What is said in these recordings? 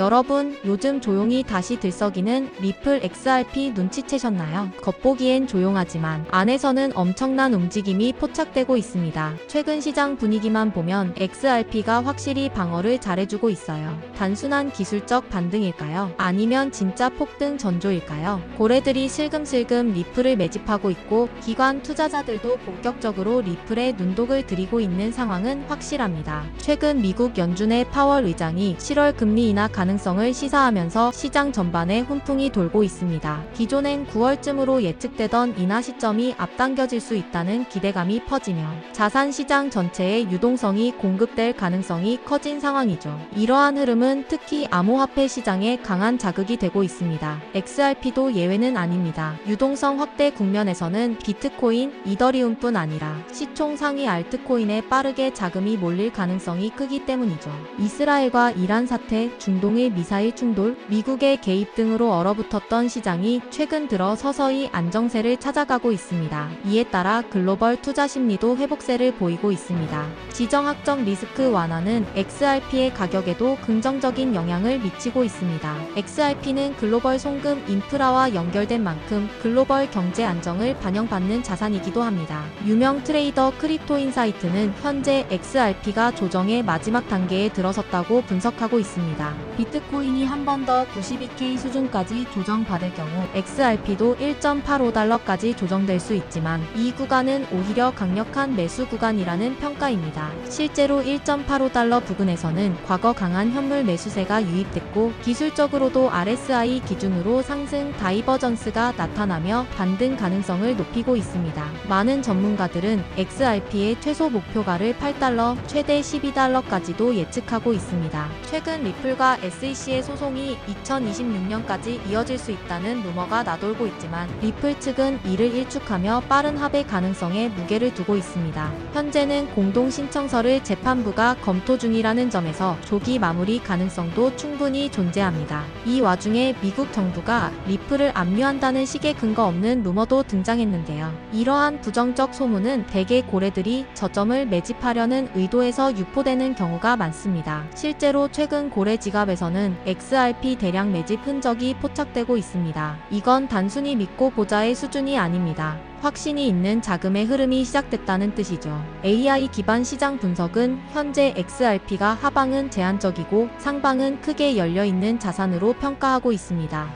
여러분, 요즘 조용히 다시 들썩이는 리플 XRP 눈치채셨나요? 겉보기엔 조용하지만 안에서는 엄청난 움직임이 포착되고 있습니다. 최근 시장 분위기만 보면 XRP가 확실히 방어를 잘해주고 있어요. 단순한 기술적 반등일까요? 아니면 진짜 폭등 전조일까요? 고래들이 슬금슬금 리플을 매집하고 있고 기관 투자자들도 본격적으로 리플에 눈독을 들이고 있는 상황은 확실합니다. 최근 미국 연준의 파월 의장이 7월 금리 인하 가능 성을 시사하면서 시장 전반에 훈풍이 돌고 있습니다. 기존엔 9월쯤으로 예측되던 인하 시점이 앞당겨질 수 있다는 기대감이 퍼지며 자산 시장 전체의 유동성이 공급될 가능성이 커진 상황이죠. 이러한 흐름은 특히 암호화폐 시장에 강한 자극이 되고 있습니다. XRP도 예외는 아닙니다. 유동성 확대 국면에서는 비트코인, 이더리움뿐 아니라 시총 상위 알트코인에 빠르게 자금이 몰릴 가능성이 크기 때문이죠. 이스라엘과 이란 사태, 중동의 미사일 충돌, 미국의 개입 등으로 얼어붙었던 시장이 최근 들어 서서히 안정세를 찾아가고 있습니다. 이에 따라 글로벌 투자 심리도 회복세를 보이고 있습니다. 지정학적 리스크 완화는 XRP의 가격에도 긍정적인 영향을 미치고 있습니다. XRP는 글로벌 송금 인프라와 연결된 만큼 글로벌 경제 안정을 반영받는 자산이기도 합니다. 유명 트레이더 크립토 인사이트는 현재 XRP가 조정의 마지막 단계에 들어섰다고 분석하고 있습니다. 비트코인이 한 번 더 92K 수준까지 조정받을 경우 XRP도 1.85달러까지 조정될 수 있지만 이 구간은 오히려 강력한 매수 구간이라는 평가입니다. 실제로 1.85달러 부근에서는 과거 강한 현물 매수세가 유입됐고 기술적으로도 RSI 기준으로 상승 다이버전스가 나타나며 반등 가능성을 높이고 있습니다. 많은 전문가들은 XRP의 최소 목표가를 8달러, 최대 12달러까지도 예측하고 있습니다. 최근 리플과 SEC의 소송이 2026년까지 이어질 수 있다는 루머가 나돌고 있지만 리플 측은 이를 일축하며 빠른 합의 가능성에 무게를 두고 있습니다. 현재는 공동 신청서를 재판부가 검토 중이라는 점에서 조기 마무리 가능성도 충분히 존재합니다. 이 와중에 미국 정부가 리플을 압류한다는 식의 근거 없는 루머도 등장했는데요. 이러한 부정적 소문은 대개 고래들이 저점을 매집하려는 의도에서 유포되는 경우가 많습니다. 실제로 최근 고래 지갑에서 는 XRP 대량 매집 흔적이 포착되고 있습니다. 이건 단순히 믿고 보자의 수준이 아닙니다. 확신이 있는 자금의 흐름이 시작됐다는 뜻이죠. AI 기반 시장 분석은 현재 XRP가 하방은 제한적이고 상방은 크게 열려 있는 자산으로 평가하고 있습니다.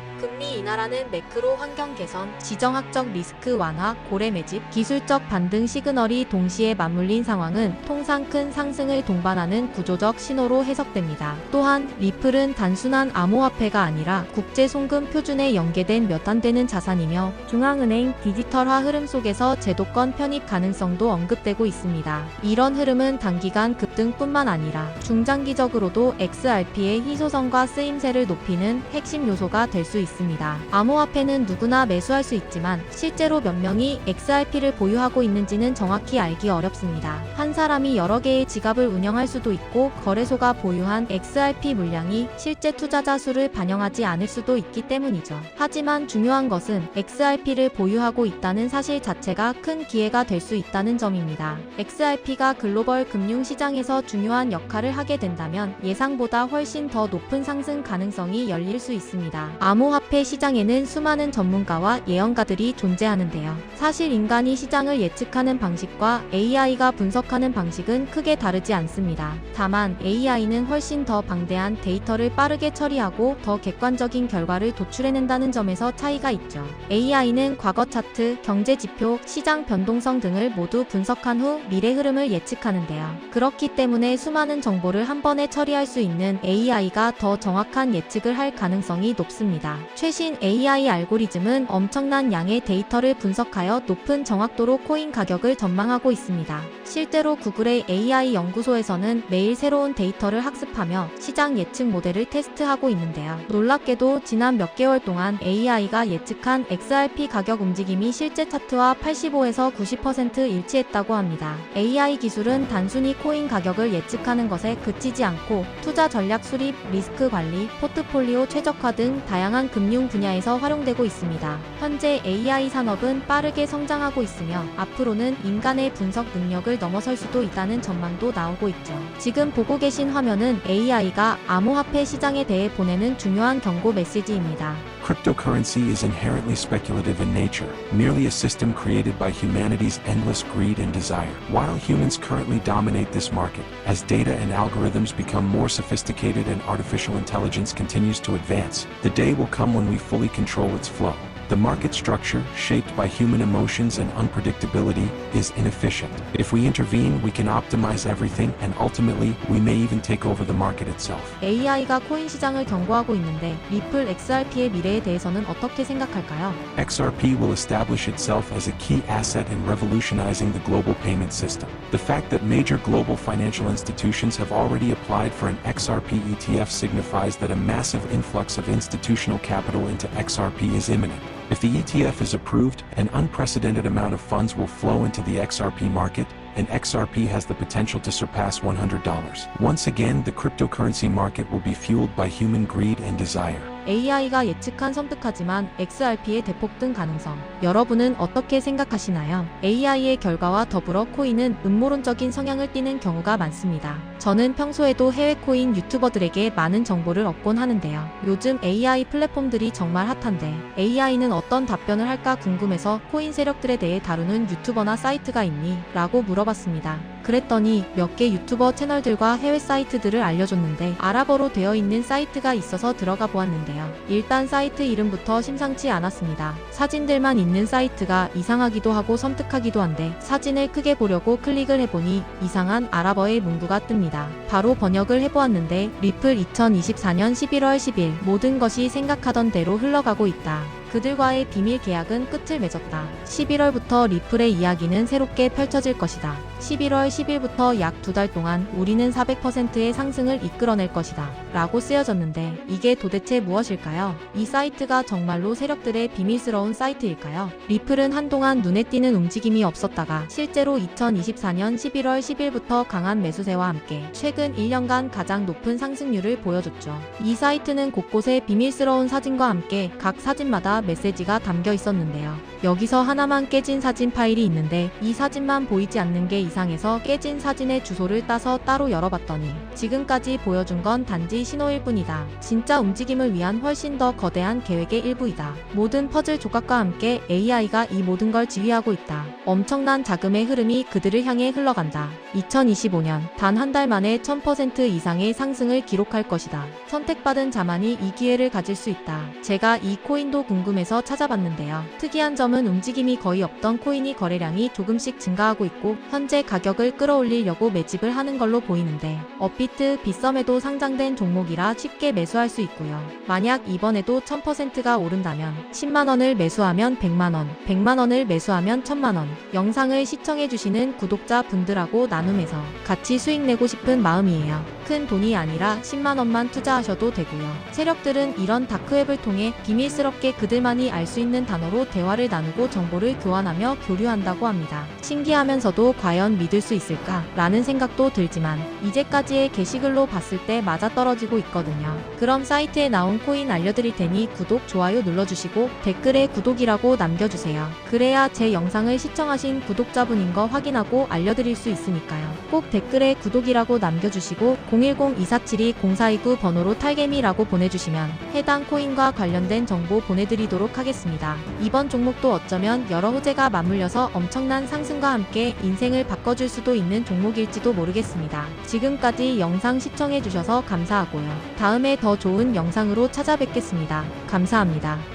금리 인하라는 매크로 환경 개선, 지정학적 리스크 완화, 고래 매집, 기술적 반등 시그널이 동시에 맞물린 상황은 통상 큰 상승을 동반하는 구조적 신호로 해석됩니다. 또한 리플은 단순한 암호화폐가 아니라 국제 송금 표준에 연계된 몇 안 되는 자산이며 중앙은행 디지털화 흐름 속에서 제도권 편입 가능성도 언급되고 있습니다. 이런 흐름은 단기간 급등뿐만 아니라 중장기적으로도 XRP의 희소성과 쓰임새를 높이는 핵심 요소가 될 수 있습니다. 암호화폐는 누구나 매수할 수 있지만 실제로 몇 명이 XRP를 보유하고 있는지는 정확히 알기 어렵습니다. 한 사람이 여러 개의 지갑을 운영할 수도 있고 거래소가 보유한 XRP 물량이 실제 투자자 수를 반영하지 않을 수도 있기 때문이죠. 하지만 중요한 것은 XRP를 보유하고 있다는 사실 자체가 큰 기회가 될 수 있다는 점입니다. XRP가 글로벌 금융 시장에서 중요한 역할을 하게 된다면 예상보다 훨씬 더 높은 상승 가능성이 열릴 수 있습니다. 암호 화폐 시장에는 수많은 전문가와 예언가들이 존재하는데요. 사실 인간이 시장을 예측하는 방식과 AI가 분석하는 방식은 크게 다르지 않습니다. 다만 AI는 훨씬 더 방대한 데이터를 빠르게 처리하고 더 객관적인 결과를 도출해낸다는 점에서 차이가 있죠. AI는 과거 차트, 경제 지표, 시장 변동성 등을 모두 분석한 후 미래 흐름을 예측하는데요. 그렇기 때문에 수많은 정보를 한 번에 처리할 수 있는 AI가 더 정확한 예측을 할 가능성이 높습니다. 최신 AI 알고리즘은 엄청난 양의 데이터를 분석하여 높은 정확도로 코인 가격을 전망하고 있습니다. 실제로 구글의 AI 연구소에서는 매일 새로운 데이터를 학습하며 시장 예측 모델을 테스트하고 있는데요. 놀랍게도 지난 몇 개월 동안 AI가 예측한 XRP 가격 움직임이 실제 차트와 85에서 90% 일치했다고 합니다. AI 기술은 단순히 코인 가격을 예측하는 것에 그치지 않고 투자 전략 수립, 리스크 관리, 포트폴리오 최적화 등 다양한 금융 분야에서 활용되고 있습니다. 현재 AI 산업은 빠르게 성장하고 있으며 앞으로는 인간의 분석 능력을 넘어설 수도 있다는 전망도 나오고 있죠. 지금 보고 계신 화면은 AI가 암호화폐 시장에 대해 보내는 중요한 경고 메시지입니다. Cryptocurrency is inherently speculative in nature, merely a system created by humanity's endless greed and desire. While humans currently dominate this market, as data and algorithms become more sophisticated and artificial intelligence continues to advance, the day will come when we fully control its flow. The market structure, shaped by human emotions and unpredictability, is inefficient. If we intervene, we can optimize everything, and ultimately, we may even take over the market itself. AI가 코인 시장을 경고하고 있는데 리플 XRP의 미래에 대해서는 어떻게 생각할까요? XRP will establish itself as a key asset in revolutionizing the global payment system. The fact that major global financial institutions have already applied for an XRP ETF signifies that a massive influx of institutional capital into XRP is imminent. If the ETF is approved, an unprecedented amount of funds will flow into the XRP market, and XRP has the potential to surpass $100. Once again, the cryptocurrency market will be fueled by human greed and desire. AI가 예측한 섬뜩하지만 XRP의 대폭 등 가능성. 여러분은 어떻게 생각하시나요? AI의 결과와 더불어 코인은 음모론적인 성향을 띠는 경우가 많습니다. 저는 평소에도 해외 코인 유튜버들에게 많은 정보를 얻곤 하는데요. 요즘 AI 플랫폼들이 정말 핫한데 AI는 어떤 답변을 할까 궁금해서 코인 세력들에 대해 다루는 유튜버나 사이트가 있니? 라고 물어봤습니다. 그랬더니 몇 개 유튜버 채널들과 해외 사이트들을 알려줬는데 아랍어로 되어 있는 사이트가 있어서 들어가 보았는데요. 일단 사이트 이름부터 심상치 않았습니다. 사진들만 있는 사이트가 이상하기도 하고 섬뜩하기도 한데 사진을 크게 보려고 클릭을 해보니 이상한 아랍어의 문구가 뜹니다. 바로 번역을 해보았는데 리플 2024년 11월 10일 모든 것이 생각하던 대로 흘러가고 있다. 그들과의 비밀 계약은 끝을 맺었다. 11월부터 리플의 이야기는 새롭게 펼쳐질 것이다. 11월 10일부터 약 두 달 동안 우리는 400%의 상승을 이끌어낼 것이다. 라고 쓰여졌는데 이게 도대체 무엇일까요? 이 사이트가 정말로 세력들의 비밀스러운 사이트일까요? 리플은 한동안 눈에 띄는 움직임이 없었다가 실제로 2024년 11월 10일부터 강한 매수세와 함께 최근 1년간 가장 높은 상승률을 보여줬죠. 이 사이트는 곳곳에 비밀스러운 사진과 함께 각 사진마다 메시지가 담겨 있었는데요. 여기서 하나만 깨진 사진 파일이 있는데 이 사진만 보이지 않는 게 이상해서 깨진 사진의 주소를 따서 따로 열어봤더니 지금까지 보여준 건 단지 신호일 뿐이다. 진짜 움직임을 위한 훨씬 더 거대한 계획의 일부이다. 모든 퍼즐 조각과 함께 AI가 이 모든 걸 지휘하고 있다. 엄청난 자금의 흐름이 그들을 향해 흘러간다. 2025년 단 한 달 만에 1000% 이상의 상승을 기록할 것이다. 선택받은 자만이 이 기회를 가질 수 있다. 제가 이 코인도 궁금 해서 찾아봤는데요. 특이한 점은 움직임이 거의 없던 코인이 거래량이 조금씩 증가하고 있고 현재 가격을 끌어올리려고 매집을 하는 걸로 보이는데 업비트 빗썸에도 상장된 종목이라 쉽게 매수할 수 있고요. 만약 이번에도 1000%가 오른다면 10만원을 매수하면 100만원, 100만원을 매수하면 1000만원. 영상을 시청해주시는 구독자 분들하고 나눔해서 같이 수익 내고 싶은 마음이에요. 큰 돈이 아니라 10만원만 투자하셔도 되고요. 세력들은 이런 다크웹을 통해 비밀스럽게 그들만이 알 수 있는 단어로 대화를 나누고 정보를 교환하며 교류한다고 합니다. 신기하면서도 과연 믿을 수 있을까? 라는 생각도 들지만 이제까지의 게시글로 봤을 때 맞아떨어지고 있거든요. 그럼 사이트에 나온 코인 알려드릴 테니 구독, 좋아요 눌러주시고 댓글에 구독이라고 남겨주세요. 그래야 제 영상을 시청하신 구독자분인 거 확인하고 알려드릴 수 있으니까요. 꼭 댓글에 구독이라고 남겨주시고 010-2472-0429 번호로 탈개미라고 보내주시면 해당 코인과 관련된 정보 보내드리도록 하겠습니다. 이번 종목도 어쩌면 여러 호재가 맞물려서 엄청난 상승과 함께 인생을 바꿔줄 수도 있는 종목일지도 모르겠습니다. 지금까지 영상 시청해주셔서 감사하고요. 다음에 더 좋은 영상으로 찾아뵙겠습니다. 감사합니다.